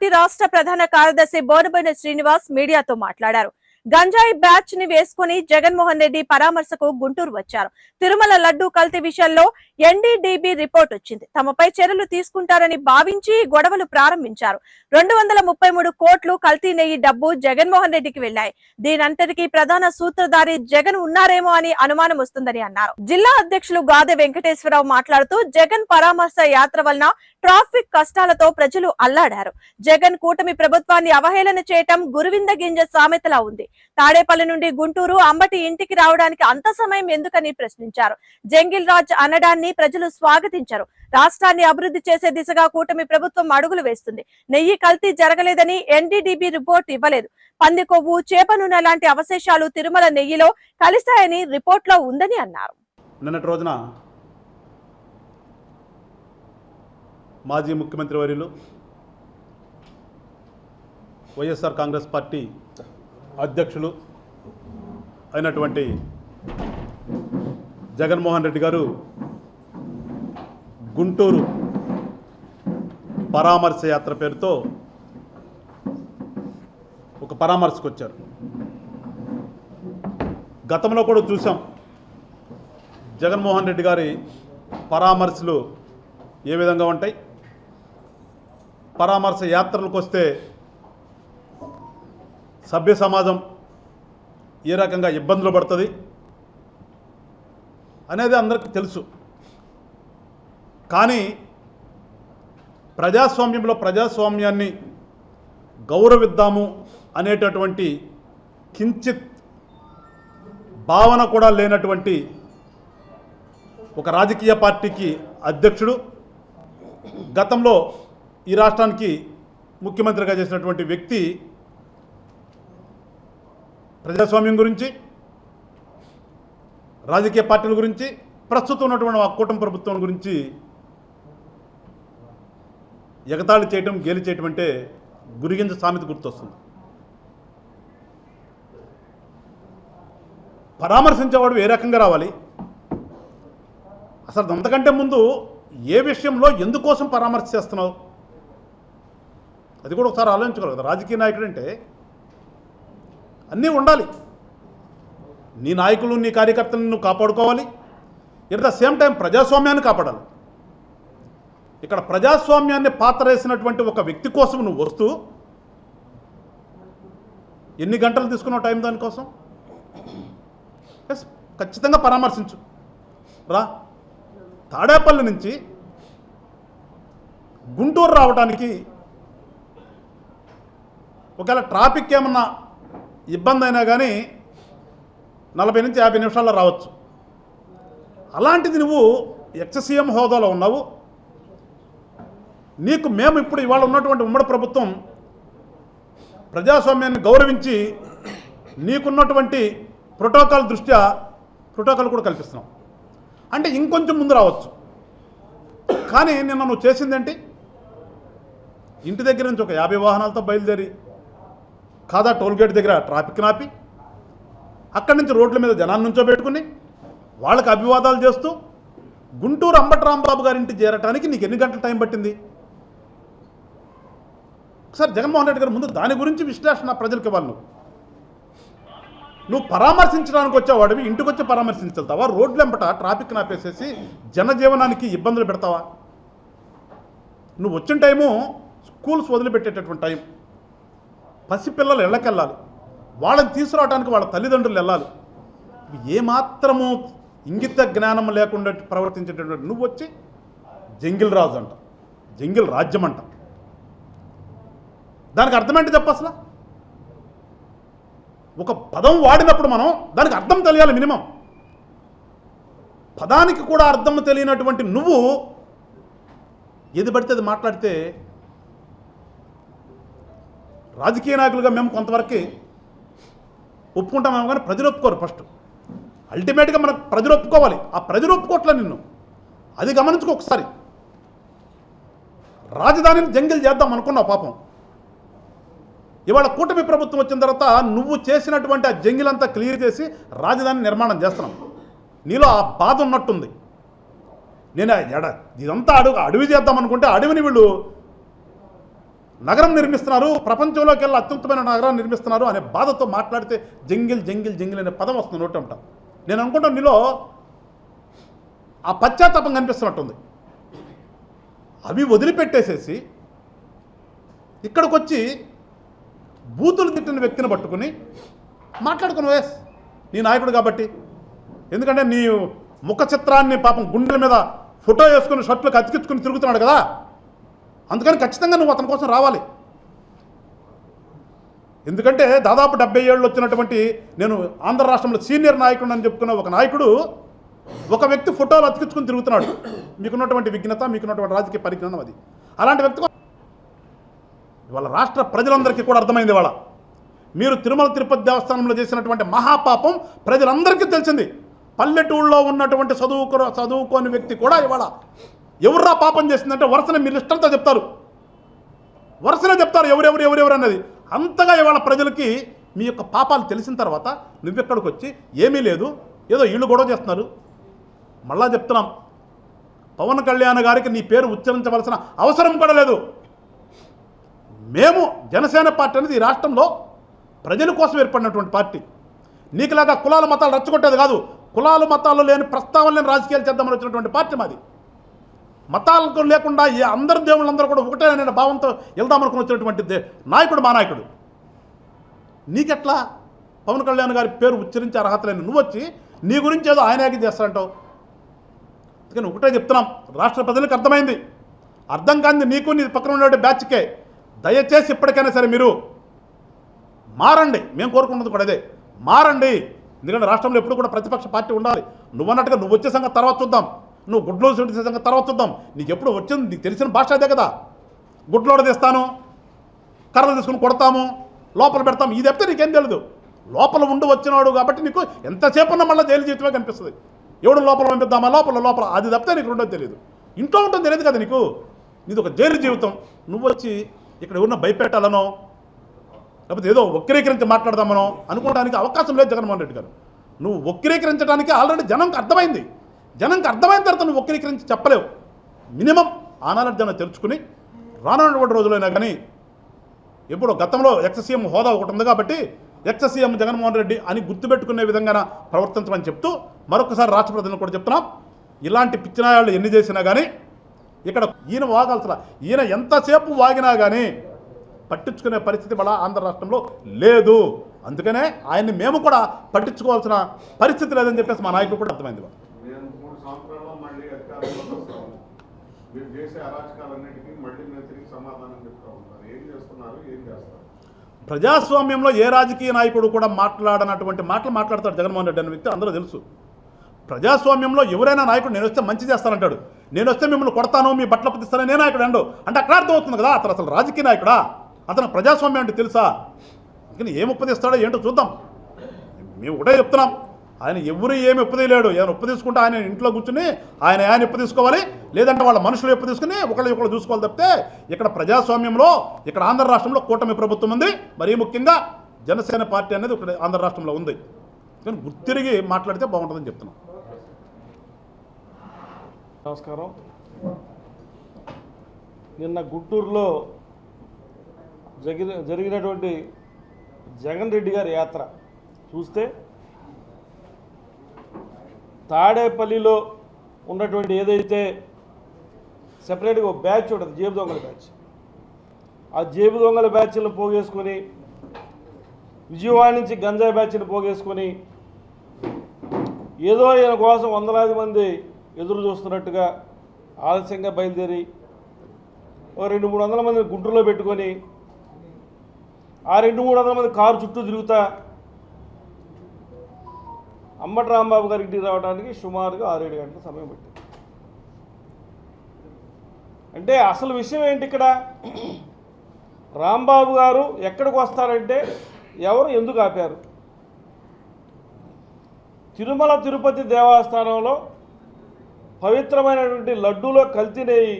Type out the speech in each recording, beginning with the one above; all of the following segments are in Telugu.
పార్టీ రాష్ట్ర ప్రధాన కార్యదర్శి బోనబోయిన శ్రీనివాస్ మీడియాతో మాట్లాడారు. గంజాయి బ్యాచ్ని వేసుకుని జగన్మోహన్ రెడ్డి పరామర్శకు గుంటూరు వచ్చారు. తిరుమల లడ్డూ కల్తీ విషయంలో ఎన్డీడీబీ రిపోర్ట్ వచ్చింది. తమపై చర్యలు తీసుకుంటారని భావించి గొడవలు ప్రారంభించారు. రెండు వందల ముప్పై మూడు కోట్లు కల్తీ నెయ్యి డబ్బు జగన్మోహన్ రెడ్డికి వెళ్ళాయి దీనంతటికీ ప్రధాన సూత్రధారి జగన్ ఉన్నారేమో అని అనుమానం వస్తుందని అన్నారు. జిల్లా అధ్యక్షులు గాదె వెంకటేశ్వరరావు మాట్లాడుతూ జగన్ పరామర్శ యాత్ర వలన ట్రాఫిక్ కష్టాలతో ప్రజలు అల్లాడారు. జగన్ కూటమి ప్రభుత్వాన్ని అవహేళన చేయటం గురువింద గింజ సామెతలా ఉంది. తాడేపల్లి నుండి గుంటూరు అంబటి ఇంటికి రావడానికి అంత సమయం ఎందుకని ప్రశ్నించారు. జంగిల్ రాజ్ అనడాన్ని ప్రజలు స్వాగతించారు. రాష్ట్రాన్ని అభివృద్ధి చేసే దిశగా కూటమి ప్రభుత్వం అడుగులు వేస్తుంది. నెయ్యి కల్తీ జరగలేదని ఎన్డీడీబీ రిపోర్ట్ ఇవ్వలేదు. పంది కొవ్వు చేప నూనె లాంటి అవశేషాలు తిరుమల నెయ్యిలో కలిశాయని రిపోర్ట్లో ఉందని అన్నారు. నిన్నటి రోజున మాజీ ముఖ్యమంత్రి వర్యులు వైఎస్ఆర్ కాంగ్రెస్ పార్టీ అధ్యక్షులు అయినటువంటి జగన్మోహన్ రెడ్డి గారు గుంటూరు పరామర్శ యాత్ర పేరుతో ఒక పరామర్శకు వచ్చారు గతంలో కూడా చూసాం జగన్మోహన్ రెడ్డి గారి పరామర్శలు ఏ విధంగా ఉంటాయి? పరామర్శ యాత్రలకు వస్తే సభ్య సమాజం ఏ రకంగా ఇబ్బందులు పడుతుంది అనేది అందరికీ తెలుసు. కానీ ప్రజాస్వామ్యంలో ప్రజాస్వామ్యాన్ని గౌరవిద్దాము అనేటటువంటి కించిత్ భావన కూడా లేనటువంటి ఒక రాజకీయ పార్టీకి అధ్యక్షుడు గతంలో ఈ రాష్ట్రానికి ముఖ్యమంత్రిగా చేసినటువంటి వ్యక్తి ప్రజాస్వామ్యం గురించి రాజకీయ పార్టీల గురించి ప్రస్తుతం ఉన్నటువంటి ఆ కూటమి ప్రభుత్వం గురించి ఎగతాళి చేయటం గేలి చేయటం అంటే గురిగింజ సామెత గుర్తొస్తుంది. పరామర్శించేవాడు ఏ రకంగా రావాలి? అసలు అంతకంటే ముందు ఏ విషయంలో ఎందుకోసం పరామర్శ చేస్తున్నావు? అది కూడా ఒకసారి ఆలోచించగలరు కదా రాజకీయ నాయకుడు అంటే అన్నీ ఉండాలి. నీ నాయకులు నీ కార్యకర్తలను నువ్వు కాపాడుకోవాలి. ఎట్ ద సేమ్ టైం ప్రజాస్వామ్యాన్ని కాపాడాలి. ఇక్కడ ప్రజాస్వామ్యాన్ని పాత్ర వేసినటువంటి ఒక వ్యక్తి కోసం నువ్వు వస్తూ ఎన్ని గంటలు తీసుకున్నావు టైం దానికోసం? ఎస్ ఖచ్చితంగా పరామర్శించు. రా. తాడేపల్లి నుంచి గుంటూరు రావడానికి ఒకవేళ ట్రాఫిక్ ఏమన్నా ఇబ్బంది అయినా కానీ నలభై నుంచి యాభై నిమిషాల్లో రావచ్చు. అలాంటిది నువ్వు ఎక్ససీఎం హోదాలో ఉన్నావు. నీకు మేము ఇప్పుడు ఇవాళ ఉన్నటువంటి ఉమ్మడి ప్రభుత్వం ప్రజాస్వామ్యాన్ని గౌరవించి నీకున్నటువంటి ప్రోటోకాల్ దృష్ట్యా ప్రోటోకాల్ కూడా కల్పిస్తున్నాం. అంటే ఇంకొంచెం ముందు రావచ్చు. కానీ నిన్న నువ్వు చేసిందేంటి? ఇంటి దగ్గర నుంచి ఒక యాభై వాహనాలతో బయలుదేరి కాదా టోల్గేట్ దగ్గర ట్రాఫిక్ నాపి? అక్కడి నుంచి రోడ్ల మీద జనాన్ని నుంచో పెట్టుకుని వాళ్ళకి అభివాదాలు చేస్తూ గుంటూరు అంబటి రాంబాబు గారి ఇంటి చేరటానికి నీకు ఎన్ని గంటల టైం పట్టింది? ఒకసారి జగన్మోహన్ రెడ్డి గారు ముందు దాని గురించి విశ్లేషణ ప్రజలకు ఇవ్వాలి నువ్వు. నువ్వు పరామర్శించడానికి వచ్చేవాడివి ఇంటికి వచ్చి పరామర్శించగలుగుతావా రోడ్లు వెంబట ట్రాఫిక్ నాపేసేసి జనజీవనానికి ఇబ్బందులు పెడతావా? నువ్వు వచ్చిన టైము స్కూల్స్ వదిలిపెట్టేటటువంటి టైం. పసిపిల్లలు ఇళ్ళకెళ్ళాలి. వాళ్ళని తీసుకురావడానికి వాళ్ళ తల్లిదండ్రులు వెళ్ళాలి. ఏమాత్రము ఇంగిత జ్ఞానం లేకుండా ప్రవర్తించేటటువంటి నువ్వు వచ్చి జంగిల్ రాజు అంట జంగిల్ రాజ్యం అంట. దానికి అర్థమేంటి చెప్ప అసలు? ఒక పదం వాడినప్పుడు మనం దానికి అర్థం తెలియాలి మినిమం. పదానికి కూడా అర్థం తెలియనటువంటి నువ్వు ఏది పడితే అది మాట్లాడితే రాజకీయ నాయకులుగా మేము కొంతవరకు ఒప్పుకుంటామేమో కానీ ప్రజలు ఒప్పుకోరు ఫస్ట్. అల్టిమేట్గా మనం ప్రజలు ఒప్పుకోవాలి. ఆ ప్రజలు ఒప్పుకోవట్లే నిన్ను. అది గమనించుకో ఒకసారి. రాజధానిని జంగిల్ చేద్దాం అనుకున్నావు పాపం. ఇవాళ కూటమి ప్రభుత్వం వచ్చిన తర్వాత నువ్వు చేసినటువంటి ఆ జంగిల్ అంతా క్లియర్ చేసి రాజధాని నిర్మాణం చేస్తున్నాం. నీలో ఆ బాధ ఉన్నట్టుంది. నేను ఎడ ఇదంతా అడుగు అడవి చేద్దాం అనుకుంటే అడవిని వీళ్ళు నగరం నిర్మిస్తున్నారు. ప్రపంచంలోకి వెళ్ళి అత్యుత్తమైన నగరం నిర్మిస్తున్నారు అనే బాధతో మాట్లాడితే జంగిల్ జంగిల్ జంగిల్ అనే పదం వస్తుంది నోటంట నేను అనుకుంటాను నీలో ఆ పశ్చాత్తాపం కనిపిస్తున్నట్టుంది. అవి వదిలిపెట్టేసేసి ఇక్కడికి వచ్చి బూతులు తిట్టిన వ్యక్తిని పట్టుకుని మాట్లాడుకుని వేస్ నీ నాయకుడు కాబట్టి. ఎందుకంటే నీ ముఖ చిత్రాన్ని పాపం గుండెల మీద ఫోటో వేసుకుని షర్ట్లు అతికించుకుని తిరుగుతున్నాడు కదా. అందుకని ఖచ్చితంగా నువ్వు అతని కోసం రావాలి. ఎందుకంటే దాదాపు డెబ్బై ఏళ్ళు వచ్చినటువంటి నేను ఆంధ్ర రాష్ట్రంలో సీనియర్ నాయకుడు అని చెప్పుకున్న ఒక నాయకుడు ఒక వ్యక్తి ఫోటోలు అతికించుకుని తిరుగుతున్నాడు. మీకున్నటువంటి విఘ్నత మీకున్నటువంటి రాజకీయ పరిజ్ఞానం అది. అలాంటి వ్యక్తి ఇవాళ రాష్ట్ర ప్రజలందరికీ కూడా అర్థమైంది ఇవాళ. మీరు తిరుమల తిరుపతి దేవస్థానంలో చేసినటువంటి మహాపాపం ప్రజలందరికీ తెలిసింది. పల్లెటూళ్ళలో ఉన్నటువంటి చదువుకో చదువుకోని వ్యక్తి కూడా ఇవాళ ఎవర్రా పాపం చేసిందంటే వరుసన మీరు ఇష్టంతో చెప్తారు. వరుసనే చెప్తారు ఎవరెవరు ఎవరెవరు అన్నది. అంతగా ఇవాళ ప్రజలకి మీ యొక్క పాపాలు తెలిసిన తర్వాత నువ్వెక్కడికి వచ్చి ఏమీ లేదు ఏదో ఇళ్ళు గొడవ చేస్తున్నారు. మళ్ళా చెప్తున్నాం. పవన్ కళ్యాణ్ గారికి నీ పేరు ఉచ్చరించవలసిన అవసరం కూడా లేదు. మేము జనసేన పార్టీ అనేది ఈ రాష్ట్రంలో ప్రజల కోసం ఏర్పడినటువంటి పార్టీ. నీకులాగా కులాల మతాలు రచ్చగొట్టేది కాదు. కులాలు మతాలు లేని ప్రస్తావన లేని రాజకీయాలు చేద్దామని వచ్చినటువంటి పార్టీ మాది. మతాలకు లేకుండా ఈ అందరు దేవుళ్ళందరూ కూడా ఒకటే అనే భావంతో వెళ్దామనుకుని వచ్చినటువంటి నాయకుడు మా నాయకుడు. నీకెట్లా? పవన్ కళ్యాణ్ గారి పేరు ఉచ్చరించే అర్హత లేని నువ్వు వచ్చి నీ గురించి ఏదో ఆయనకి చేస్తారంటావు. అందుకని ఒకటే చెప్తున్నాం రాష్ట్ర ప్రజలకు అర్థమైంది. అర్థం కాంది నీకు నీ పక్కన ఉండే బ్యాచ్కే. దయచేసి ఇప్పటికైనా సరే మీరు మారండి. మేము కోరుకున్నది కూడా అదే. మారండి. ఎందుకంటే రాష్ట్రంలో ఎప్పుడు కూడా ప్రతిపక్ష పార్టీ ఉండాలి. నువ్వు అన్నట్టుగా నువ్వు వచ్చే సంగతి తర్వాత చూద్దాం. నువ్వు గుడ్లో చూసే సంగతి తర్వాత చూద్దాం. నీకు ఎప్పుడు వచ్చింది? నీకు తెలిసిన భాష అదే కదా. గుడ్లోడ తీస్తాను. కర్రలు తీసుకుని కొడతాము. లోపల పెడతాము. ఇది చెప్తే నీకేం తెలియదు లోపల ఉండి వచ్చినాడు కాబట్టి నీకు ఎంతసేపు ఉన్నా మళ్ళీ జైలు జీవితమే కనిపిస్తుంది. ఎవడు లోపల పంపిద్దామా? లోపల లోపల. అది తప్పితే నీకు ఉండదు తెలియదు ఇంట్లో ఉంటుంది తెలియదు కదా నీకు. నీది ఒక జైలు జీవితం. నువ్వు వచ్చి ఇక్కడ ఎవరిన భయపెట్టాలనో లేకపోతే ఏదో వక్రీకరించి మాట్లాడదామనో అనుకోవడానికి అవకాశం లేదు జగన్మోహన్ రెడ్డి గారు. నువ్వు వక్రీకరించడానికి ఆల్రెడీ జనంకి అర్థమైంది. జనంకి అర్థమైన తర్వాత నువ్వు వక్రీకరించి చెప్పలేవు. మినిమం ఆ తెరుచుకుని జనం తెలుసుకుని రానున్నటువంటి రోజులైనా కానీ ఇప్పుడు గతంలో ఎక్ససీఎం హోదా ఒకటి ఉంది కాబట్టి ఎక్ససీఎం జగన్మోహన్ రెడ్డి అని గుర్తుపెట్టుకునే విధంగా ప్రవర్తించమని చెప్తూ మరొకసారి రాష్ట్ర ప్రజలను కూడా చెప్తున్నాం. ఇలాంటి పిచ్చినాయాళ్ళు ఎన్ని చేసినా కానీ ఇక్కడ ఈయన వాగాల్సిన ఈయన ఎంతసేపు వాగినా కానీ పట్టించుకునే పరిస్థితి మళ్ళా ఆంధ్ర రాష్ట్రంలో లేదు. అందుకనే ఆయన్ని మేము కూడా పట్టించుకోవాల్సిన పరిస్థితి లేదని చెప్పేసి మా నాయకుడు కూడా అర్థమైంది సంవత్సరాల్లో మళ్ళీ అధికారంలోకి ఉన్నాం మీరు చేసే అరాచకాలన్నిటికీ మళ్ళీ నేను తిరిగి సమాధానం చెప్తా ఉంటాను. ఏం చేస్తున్నారు? ఏం చేస్తారు? ప్రజాస్వామ్యంలో ఏ రాజకీయ నాయకుడు కూడా మాట్లాడనటువంటి మాటలు మాట్లాడతాడు జగన్మోహన్ రెడ్డి అనే వ్యక్తి అందరూ తెలుసు. ప్రజాస్వామ్యంలో ఎవరైనా నాయకుడు నేను వస్తే మంచి చేస్తానంటాడు. నేను వస్తే మిమ్మల్ని కొడతాను మీ బట్టలు పుతిస్తాను నేను నాయకుడు అండు అంటే అక్కడ అర్థమవుతుంది కదా అతను అసలు రాజకీయ నాయకుడా? అతను ప్రజాస్వామ్యం అంటే తెలుసా? ఇంకా ఏం ఉపదేస్తాడో ఏంటో చూద్దాం. మేము ఒకటే చెప్తున్నాం. ఆయన ఎవరు ఏమి ఉపదేయలేడు ఏమైనా ఉపదేశుకుంటే ఆయన ఇంట్లో కూర్చుని ఆయన ఆయన ఎప్పు తీసుకోవాలి లేదంటే వాళ్ళ మనుషులు ఎప్పు తీసుకుని ఒకళ్ళు ఒకళ్ళు చూసుకోవాలి తప్పితే ఇక్కడ ప్రజాస్వామ్యంలో ఇక్కడ ఆంధ్ర రాష్ట్రంలో కూటమి ప్రభుత్వం ఉంది. మరీ ముఖ్యంగా జనసేన పార్టీ అనేది ఇక్కడ ఆంధ్ర రాష్ట్రంలో ఉంది. కానీ గుర్తిరిగి మాట్లాడితే బాగుంటుందని చెప్తున్నాం. నమస్కారం. నిన్న గుంటూరులో జరిగిన జరిగినటువంటి జగన్ రెడ్డి గారి యాత్ర చూస్తే తాడేపల్లిలో ఉన్నటువంటి ఏదైతే సెపరేట్గా ఒక బ్యాచ్ ఉంటుంది జేబు దొంగల బ్యాచ్ ఆ జేబు దొంగల బ్యాచ్లను పోగేసుకొని విజయవాడ నుంచి గంజాయి బ్యాచ్ని పోగేసుకొని ఏదో ఈయన కోసం వందలాది మంది ఎదురు చూస్తున్నట్టుగా ఆలస్యంగా బయలుదేరి ఓ రెండు మూడు వందల మందిని గుంటూరులో పెట్టుకొని ఆ రెండు మూడు వందల మంది కారు చుట్టూ తిరుగుతా అంబటి రాంబాబు గారి ఇంటికి రావడానికి సుమారుగా ఆరేడు గంటల సమయం పట్టింది. అంటే అసలు విషయం ఏంటి ఇక్కడ? రాంబాబు గారు ఎక్కడికి వస్తారంటే ఎవరు ఎందుకు ఆపారు? తిరుమల తిరుపతి దేవస్థానంలో పవిత్రమైనటువంటి లడ్డూలో కల్తీ నెయ్యి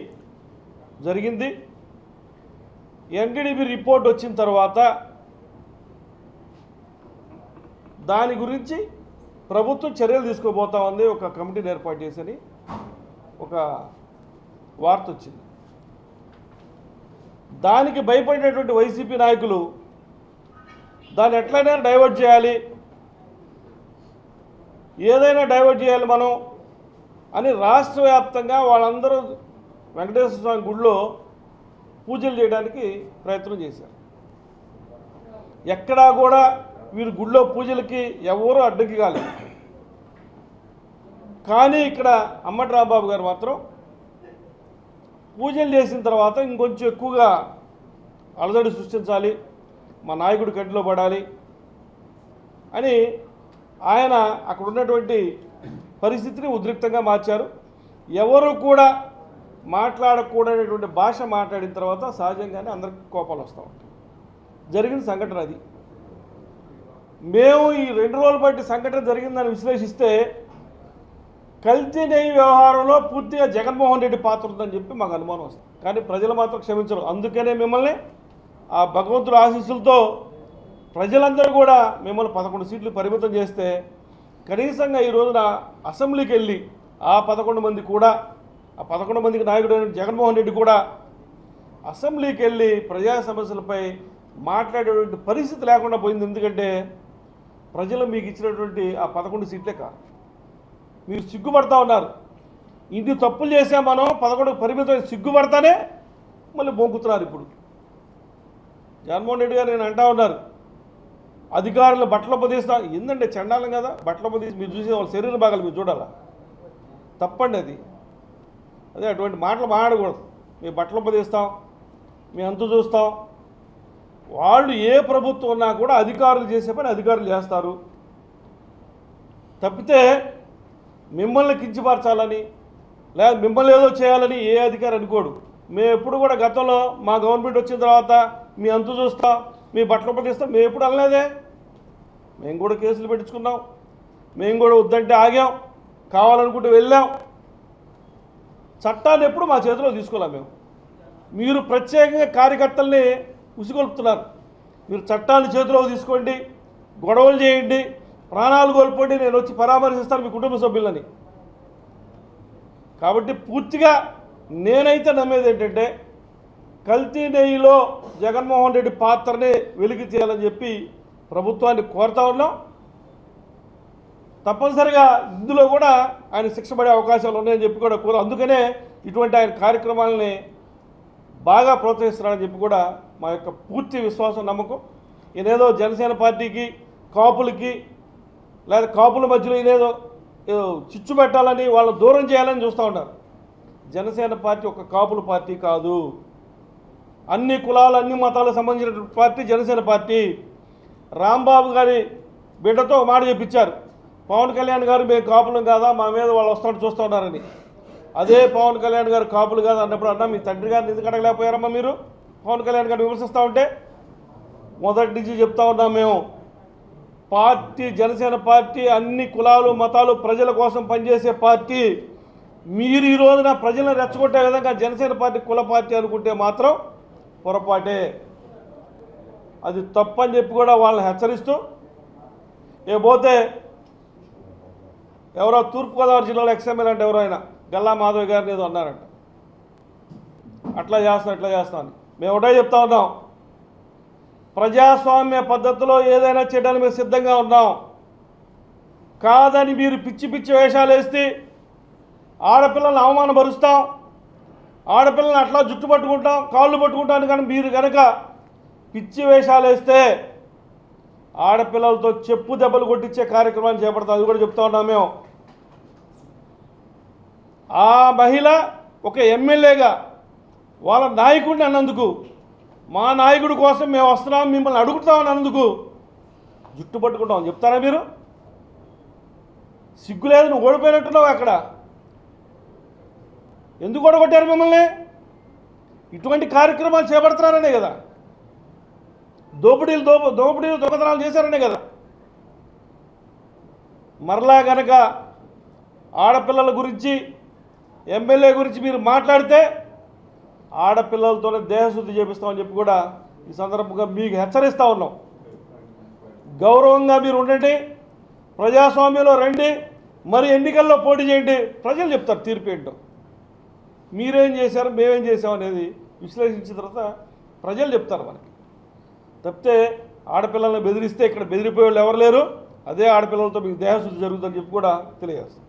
జరిగింది. ఎన్టీడీబీ రిపోర్ట్ వచ్చిన తర్వాత దాని గురించి ప్రభుత్వం చర్యలు తీసుకోబోతా ఉంది ఒక కమిటీని ఏర్పాటు చేసని ఒక వార్త వచ్చింది. దానికి భయపడినటువంటి వైసీపీ నాయకులు దాన్ని ఎట్లయినా డైవర్ట్ చేయాలి ఏదైనా డైవర్ట్ చేయాలి మనం అని రాష్ట్ర వ్యాప్తంగా వాళ్ళందరూ వెంకటేశ్వర స్వామి గుడిలో పూజలు చేయడానికి ప్రయత్నం చేశారు. ఎక్కడా కూడా వీరు గుడిలో పూజలకి ఎవరూ అడ్డంకి కాలేదు. కానీ ఇక్కడ అమ్మటి రాంబాబు గారు మాత్రం పూజలు చేసిన తర్వాత ఇంకొంచెం ఎక్కువగా అలజడి సృష్టించాలి మా నాయకుడు కంటిలో పడాలి అని ఆయన అక్కడ ఉన్నటువంటి పరిస్థితిని ఉద్రిక్తంగా మార్చారు. ఎవరు కూడా మాట్లాడకూడనటువంటి భాష మాట్లాడిన తర్వాత సహజంగానే అందరికి కోపాలు వస్తూ ఉంటాయి. జరిగిన సంఘటన అది. మేము ఈ రెండు రోజుల బట్టి సంఘటన జరిగిందని విశ్లేషిస్తే కల్తీ నెయ్యి వ్యవహారంలో పూర్తిగా జగన్మోహన్ రెడ్డి పాత్ర ఉందని చెప్పి మాకు అనుమానం వస్తుంది. కానీ ప్రజలు మాత్రం క్షమించరు. అందుకనే మిమ్మల్ని ఆ భగవంతుడు ఆశీస్సులతో ప్రజలందరూ కూడా మిమ్మల్ని పదకొండు సీట్లు పరిమితం చేస్తే కనీసంగా ఈ రోజున అసెంబ్లీకి వెళ్ళి ఆ పదకొండు మంది కూడా ఆ పదకొండు మందికి నాయకుడు జగన్మోహన్ రెడ్డి కూడా అసెంబ్లీకి వెళ్ళి ప్రజా సమస్యలపై మాట్లాడేటువంటి పరిస్థితి లేకుండా పోయింది. ఎందుకంటే ప్రజలు మీకు ఇచ్చినటువంటి ఆ పదకొండు సీట్లే కాదు. మీరు సిగ్గుపడతా ఉన్నారు. ఇన్ని తప్పులు చేసాం మనం పదకొండు పరిమితం సిగ్గుపడతానే మళ్ళీ బొంకుతున్నారు ఇప్పుడు. జగన్మోహన్ రెడ్డి గారు నేను అంటా ఉన్నారు. అధికారులు బట్టలు పొదిస్తా ఏందంటే చండాలం కదా? బట్టలు పొదిసి మీరు చూసే వాళ్ళ శరీర భాగాలు మీరు చూడాలా? తప్పండి అది. అదే అటువంటి మాటలు మాట్లాడకూడదు. మేము బట్టలు ఉపదేస్తాం మేము అంతు చూస్తాం. వాళ్ళు ఏ ప్రభుత్వం ఉన్నా కూడా అధికారులు చేసే పని అధికారులు చేస్తారు. తప్పితే మిమ్మల్ని కించపరచాలని లేదా మిమ్మల్ని ఏదో చేయాలని ఏ అధికారి అనుకోడు. మేము ఎప్పుడు కూడా గతంలో మా గవర్నమెంట్ వచ్చిన తర్వాత మీ అంతు చూస్తాం మీ బట్టలు పట్టిస్తాం మేము ఎప్పుడు అనలేదే. మేము కూడా కేసులు పెట్టించుకున్నాం మేము కూడా వద్దంటే ఆగాం. కావాలనుకుంటే వెళ్ళాం. చట్టాన్ని ఎప్పుడు మా చేతిలో తీసుకోలేం మేము. మీరు ప్రత్యేకంగా కార్యకర్తల్ని ఉసిగొల్పుతున్నారు. మీరు చట్టాన్ని చేతిలో తీసుకోండి గొడవలు చేయండి ప్రాణాలు కోల్పోండి నేను వచ్చి పరామర్శిస్తాను మీ కుటుంబ సభ్యులని. కాబట్టి పూర్తిగా నేనైతే నమ్మేది ఏంటంటే కల్తీ నెయ్యిలో జగన్మోహన్ రెడ్డి పాత్రని వెలికి తీయాలని చెప్పి ప్రభుత్వాన్ని కోరుతా ఉన్నాం. తప్పనిసరిగా ఇందులో కూడా ఆయన శిక్ష పడే అవకాశాలు ఉన్నాయని చెప్పి కూడా కోరు అందుకనే ఇటువంటి ఆయన కార్యక్రమాలని బాగా ప్రోత్సహిస్తున్నారని చెప్పి కూడా మా యొక్క పూర్తి విశ్వాసం నమ్మకం. ఇదేదో జనసేన పార్టీకి కాపులకి లేదా కాపుల మధ్యలో ఇదేదో ఏదో చిచ్చు పెట్టాలని వాళ్ళు దూరం చేయాలని చూస్తూ ఉన్నారు. జనసేన పార్టీ ఒక కాపుల పార్టీ కాదు. అన్ని కులాలు అన్ని మతాలకు సంబంధించిన పార్టీ జనసేన పార్టీ. రాంబాబు గారి బిడ్డతో మాట చెప్పించారు. పవన్ కళ్యాణ్ గారు మేము కాపులం కాదా? మా మీద వాళ్ళు వస్తాడు చూస్తూ ఉన్నారని. అదే పవన్ కళ్యాణ్ గారు కాపులు కాదు అన్నప్పుడు అన్న మీ తండ్రి గారిని ఎందుకు అడగలేకపోయారమ్మా మీరు? పవన్ కళ్యాణ్ గారిని విమర్శిస్తూ ఉంటే మొదటి నుంచి చెప్తా ఉన్నాం మేము. పార్టీ జనసేన పార్టీ అన్ని కులాలు మతాలు ప్రజల కోసం పనిచేసే పార్టీ. మీరు ఈ రోజున ప్రజలను రెచ్చగొట్టే విధంగా జనసేన పార్టీ కుల పార్టీ అనుకుంటే మాత్రం పొరపాటే. అది తప్పని చెప్పి కూడా వాళ్ళని హెచ్చరిస్తూ ఏపోతే ఎవరో తూర్పుగోదావరి జిల్లాలో ఎక్స్ఎమ్మెల్యే అంటే ఎవరో ఆయన గల్లా మాధవ్ గారిని ఏదో అన్నారంట. అట్లా చేస్తాను అట్లా చేస్తాను మేము ఒకటే చెప్తా ఉన్నాం. ప్రజాస్వామ్య పద్ధతిలో ఏదైనా చేయడానికి మేము సిద్ధంగా ఉన్నాం. కాదని మీరు పిచ్చి పిచ్చి వేషాలు వేస్తే ఆడపిల్లల్ని అవమానపరుస్తాం ఆడపిల్లల్ని అట్లా జుట్టు పట్టుకుంటాం కాళ్ళు పట్టుకుంటాం కానీ మీరు కనుక పిచ్చి వేషాలు వేస్తే ఆడపిల్లలతో చెప్పు దెబ్బలు కొట్టించే కార్యక్రమాన్ని చేపడతాం. అది కూడా చెప్తా ఉన్నాం మేము. ఆ మహిళ ఒక ఎమ్మెల్యేగా వాళ్ళ నాయకుడిని అన్నందుకు. మా నాయకుడి కోసం మేము వస్తున్నాం మిమ్మల్ని అడుగుతామని అన్నందుకు. జుట్టు పట్టుకుంటాం. చెప్తారా మీరు? సిగ్గు లేదు నువ్వు ఓడిపోయినట్టున్నావు అక్కడ. ఎందుకు ఓడగొట్టారు మిమ్మల్ని? ఇటువంటి కార్యక్రమాలు చేపడుతున్నారనే కదా. దోపిడీలు దోప దోపిడీలు దొంగతనాలు చేశారనే కదా. మరలా గనక ఆడపిల్లల గురించి ఎమ్మెల్యే గురించి మీరు మాట్లాడితే ఆడపిల్లలతోనే దేహశుద్ధి చేపిస్తామని చెప్పి కూడా ఈ సందర్భంగా మీకు హెచ్చరిస్తూ ఉన్నాం. గౌరవంగా మీరు ఉండండి ప్రజాస్వామ్యంలో రండి మరి ఎన్నికల్లో పోటీ చేయండి ప్రజలు చెప్తారు తీర్పు ఏంటో. మీరేం చేశారు మేమేం చేసాం అనేది విశ్లేషించిన తర్వాత ప్రజలు చెప్తారు మనకి. తప్పితే ఆడపిల్లల్ని బెదిరిస్తే ఇక్కడ బెదిరిపోయే వాళ్ళు ఎవరు లేరు అదే ఆడపిల్లలతో మీకు దేహశుద్ధి జరుగుతుందని చెప్పి కూడా తెలియజేస్తాం.